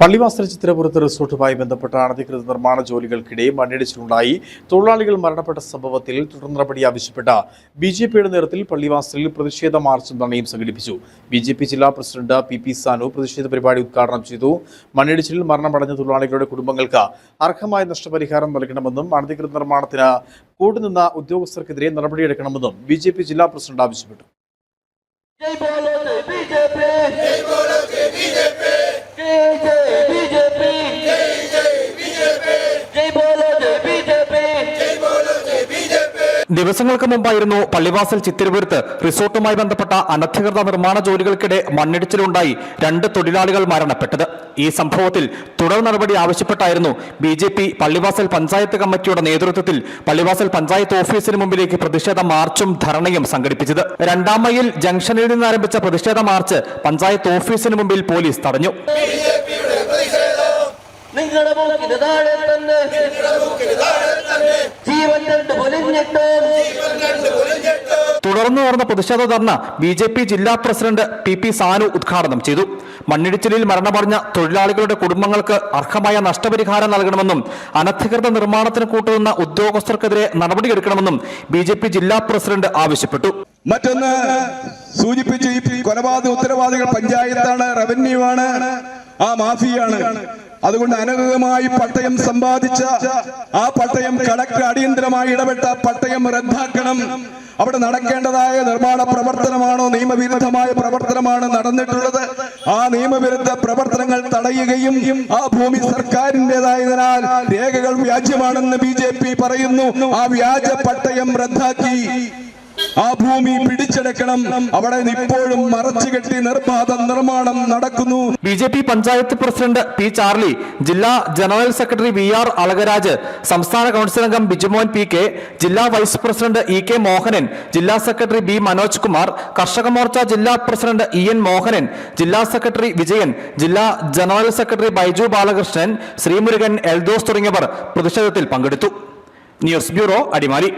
പള്ളിവാസൽ ചിത്രപുരത്ത് റിസോർട്ടുമായി ബന്ധപ്പെട്ട അനധികൃത നിർമ്മാണ ജോലികൾക്കിടെ മണ്ണിടിച്ചിലുണ്ടായി. തൊഴിലാളികൾ മരണപ്പെട്ട സംഭവത്തിൽ തുടർ നടപടി ആവശ്യപ്പെട്ട ബി ജെ പിയുടെ നേതൃത്വത്തിൽ പള്ളിവാസലിൽ പ്രതിഷേധ മാർച്ചും ധർണയും സംഘടിപ്പിച്ചു. ബി ജെ പി ജില്ലാ പ്രസിഡന്റ് പി പി സാനു പ്രതിഷേധ പരിപാടി ഉദ്ഘാടനം ചെയ്തു. മണ്ണിടിച്ചിലിൽ മരണമടഞ്ഞ തൊഴിലാളികളുടെ കുടുംബങ്ങൾക്ക് അർഹമായ നഷ്ടപരിഹാരം നൽകണമെന്നും അനധികൃത നിർമ്മാണത്തിന് കൂട്ടുനിന്ന ഉദ്യോഗസ്ഥർക്കെതിരെ നടപടിയെടുക്കണമെന്നും ബി ജെ പി ജില്ലാ പ്രസിഡന്റ് ആവശ്യപ്പെട്ടു. ദിവസങ്ങൾക്ക് മുമ്പായിരുന്നു പള്ളിവാസൽ ചിത്തിരപുരത്ത് റിസോർട്ടുമായി ബന്ധപ്പെട്ട അനധികൃത നിർമ്മാണ ജോലികൾക്കിടെ മണ്ണിടിച്ചിലുണ്ടായി രണ്ട് തൊഴിലാളികൾ മരണപ്പെട്ടത്. ഈ സംഭവത്തിൽ തുടർ നടപടി ആവശ്യപ്പെട്ടായിരുന്നു B J P Pallivasal panchayat കമ്മിറ്റിയുടെ നേതൃത്വത്തിൽ പള്ളിവാസൽ പഞ്ചായത്ത് ഓഫീസിന് മുമ്പിലേക്ക് പ്രതിഷേധ മാർച്ചും ധർണയും സംഘടിപ്പിച്ചത്. രണ്ടാം മൈൽ ജംഗ്ഷനിൽ നിന്ന് ആരംഭിച്ച പ്രതിഷേധ മാർച്ച് പഞ്ചായത്ത് ഓഫീസിന് മുമ്പിൽ പോലീസ് തടഞ്ഞു. നിങ്ങളുടെ മൂക്കിന് താഴെ തന്നെ. തുടർന്ന് നടന്ന പ്രതിഷേധ ധർണ ബി ജെ പി ജില്ലാ പ്രസിഡന്റ് പി പി സാനു ഉദ്ഘാടനം ചെയ്തു. മണ്ണിടിച്ചിലിൽ മരണമടഞ്ഞ തൊഴിലാളികളുടെ കുടുംബങ്ങൾക്ക് അർഹമായ നഷ്ടപരിഹാരം നൽകണമെന്നും അനധികൃത നിർമ്മാണത്തിന് കൂട്ടുനിന്ന ഉദ്യോഗസ്ഥർക്കെതിരെ നടപടിയെടുക്കണമെന്നും ബി ജെ പി ജില്ലാ പ്രസിഡന്റ് ആവശ്യപ്പെട്ടു. മറ്റൊന്ന് സൂചിപ്പിച്ചു ഈ കൊലപാതക ഉത്തരവാദികൾ പഞ്ചായത്താണ് റവന്യൂ ആണ് ആ മാഫിയാണ്. അതുകൊണ്ട് അനധികമായി പട്ടയം സമ്പാദിച്ച ആ പട്ടയം കടക്ക് അടിയന്തരമായി ഇടപെട്ട പട്ടയം റദ്ദാക്കണം. അവിടെ നടക്കേണ്ടതായ നിർമ്മാണ പ്രവർത്തനമാണോ നിയമവിരുദ്ധമായ പ്രവർത്തനമാണ് നടന്നിട്ടുള്ളത്? ആ നിയമവിരുദ്ധ പ്രവർത്തനങ്ങൾ തടയുകയും ആ ഭൂമി സർക്കാരിന്റെതായതിനാൽ രേഖകൾ വ്യാജ്യമാണെന്ന് ബി പറയുന്നു. ആ വ്യാജ പട്ടയം റദ്ദാക്കി. ആ ഭൂമി പിടിച്ചെടുക്കണം. അവിടെ ഇപ്പോഴും മറച്ചുകെട്ടി നിർബാധ നിർമ്മാണം നടക്കുന്നു. B J P panchayat president P Charlie ജില്ലാ general secretary V R Alagaraj സംസ്ഥാന കൗൺസിൽ അംഗം ബിജുമോൻ പി കെ ജില്ലാ vice president E K Mohanan ജില്ലാ സെക്രട്ടറി ബി മനോജ് കുമാർ കർഷക മോർച്ച ജില്ലാ പ്രസിഡന്റ് ഇ എൻ മോഹനൻ ജില്ലാ സെക്രട്ടറി വിജയൻ ജില്ലാ ജനറൽ സെക്രട്ടറി ബൈജു ബാലകൃഷ്ണൻ ശ്രീമുരുകൻ എൽദോസ് തുടങ്ങിയവർ പ്രതിഷേധത്തിൽ പങ്കെടുത്തു. News bureau Adimali.